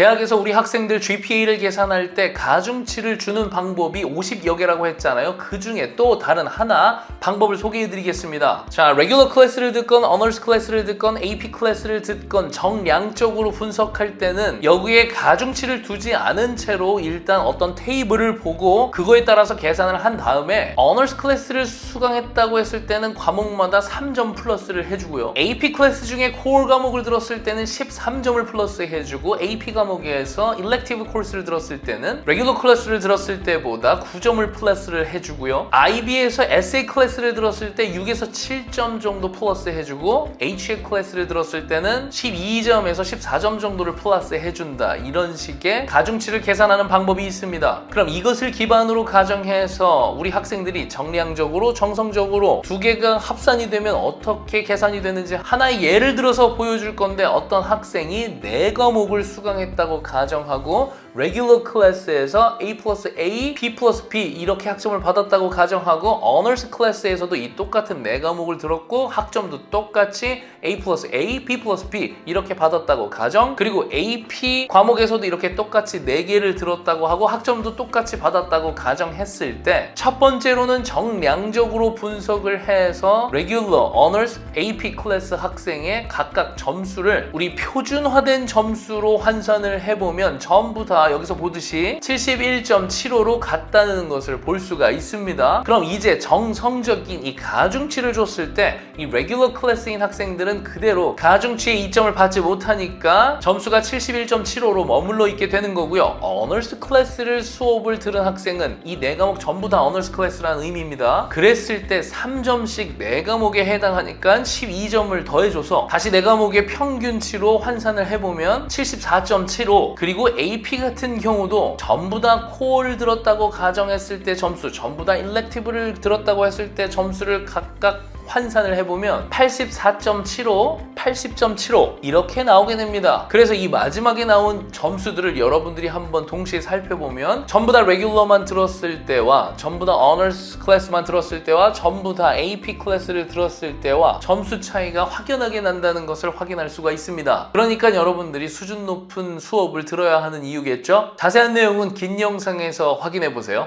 대학에서 우리 학생들 GPA를 계산할 때 가중치를 주는 방법이 50여 개라고 했잖아요. 그 중에 또 다른 하나 방법을 소개해 드리겠습니다. 자, 레귤러 클래스를 듣건 어너스 클래스를 듣건 AP 클래스를 듣건 정량적으로 분석할 때는 여기에 가중치를 두지 않은 채로 일단 어떤 테이블을 보고 그거에 따라서 계산을 한 다음에 어너스 클래스를 수강했다고 했을 때는 과목마다 3점 플러스를 해주고요. AP 클래스 중에 코어 과목을 들었을 때는 13점을 플러스 해주고 AP 과목 에서 일렉티브 코र्스를 들었을 때는 레귤러 클래스를 들었을 때보다 9점을 플러스를 해주고요. IB에서 에세이 클래스를 들었을 때 6에서 7점 정도 플러스 해주고 HA 클래스를 들었을 때는 12점에서 14점 정도를 플러스 해준다. 이런 식의 가중치를 계산하는 방법이 있습니다. 그럼 이것을 기반으로 가정해서 우리 학생들이 정량적으로 정성적으로 두 개가 합산이 되면 어떻게 계산이 되는지 하나의 예를 들어서 보여줄 건데 어떤 학생이 네 과목을 수강했다 고 가정하고 레귤러 클래스에서 A 플러스 A, B 플러스 B 이렇게 학점을 받았다고 가정하고 어너스 클래스에서도 이 똑같은 네 과목을 들었고 학점도 똑같이 A 플러스 A, B 플러스 B 이렇게 받았다고 가정. 그리고 AP 과목에서도 이렇게 똑같이 네 개를 들었다고 하고 학점도 똑같이 받았다고 가정했을 때 첫 번째로는 정량적으로 분석을 해서 레귤러, 어너스, AP 클래스 학생의 각각 점수를 우리 표준화된 점수로 환산 을 해보면 전부 다 여기서 보듯이 71.75로 같다는 것을 볼 수가 있습니다. 그럼 이제 정성적인 이 가중치를 줬을 때 이 레귤러 클래스인 학생들은 그대로 가중치의 이점을 받지 못하니까 점수가 71.75로 머물러 있게 되는 거고요. 어너스 클래스를 수업을 들은 학생은 이 네 과목 전부 다 어너스 클래스라는 의미입니다. 그랬을 때 3점씩 네 과목에 해당하니까 12점을 더해줘서 다시 네 과목의 평균치로 환산을 해보면 74.75 그리고 AP 같은 경우도 전부 다 코어를 들었다고 가정했을 때 점수 전부 다 일렉티브를 들었다고 했을 때 점수를 각각 환산을 해보면 84.75, 80.75 이렇게 나오게 됩니다. 그래서 이 마지막에 나온 점수들을 여러분들이 한번 동시에 살펴보면 전부 다 레귤러만 들었을 때와 전부 다 어너스 클래스만 들었을 때와 전부 다 AP 클래스를 들었을 때와 점수 차이가 확연하게 난다는 것을 확인할 수가 있습니다. 그러니까 여러분들이 수준 높은 수업을 들어야 하는 이유겠죠? 자세한 내용은 긴 영상에서 확인해 보세요.